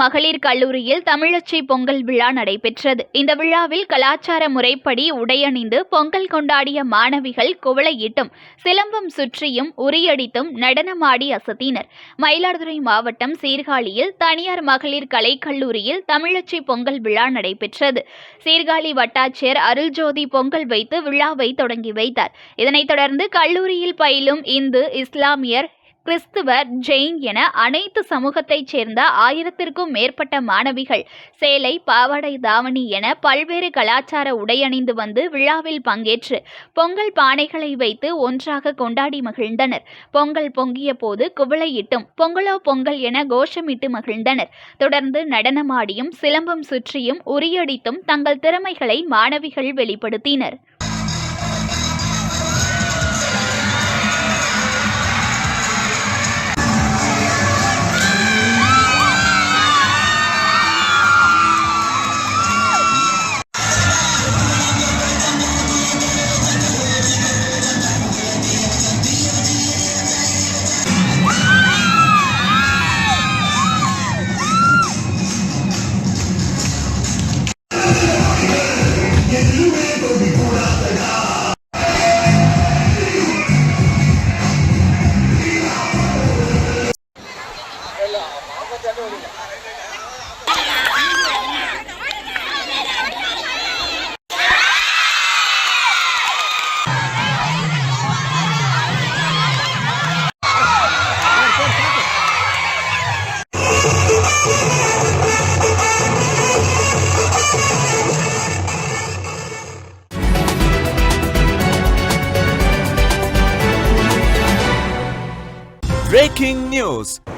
மகளிர் கல்லூரியில் தமிழச்சி பொங்கல் விழா நடைபெற்றது. இந்த விழாவில் கலாச்சார முறைப்படி உடையணிந்து பொங்கல் கொண்டாடிய மாணவிகள் குவளையிட்டும் சிலம்பம் சுற்றியும் உரியடித்தும் நடனமாடி அசத்தினர். மயிலாடுதுறை மாவட்டம் சீர்காழியில் தனியார் மகளிர் கலைக்கல்லூரியில் தமிழச்சி பொங்கல் விழா நடைபெற்றது. சீர்காழி வட்டாட்சியர் அருள்ஜோதி பொங்கல் வைத்து விழாவை தொடங்கி வைத்தார். இதனைத் தொடர்ந்து கல்லூரியில் பயிலும் இந்து இஸ்லாமியர் கிறிஸ்துவர் ஜெயின் என அனைத்து சமூகத்தைச் சேர்ந்த ஆயிரத்திற்கும் மேற்பட்ட மாணவிகள் சேலை பாவாடை தாவணி என பல்வேறு கலாச்சார உடையணிந்து வந்து விழாவில் பங்கேற்று பொங்கல் பானைகளை வைத்து ஒன்றாக கொண்டாடி மகிழ்ந்தனர். பொங்கல் பொங்கிய போது குவளையிட்டும் பொங்கலோ பொங்கல் என கோஷமிட்டு மகிழ்ந்தனர். தொடர்ந்து நடனமாடியும் சிலம்பம் சுற்றியும் உரியடித்தும் தங்கள் திறமைகளை மாணவிகள் வெளிப்படுத்தினர். breaking news.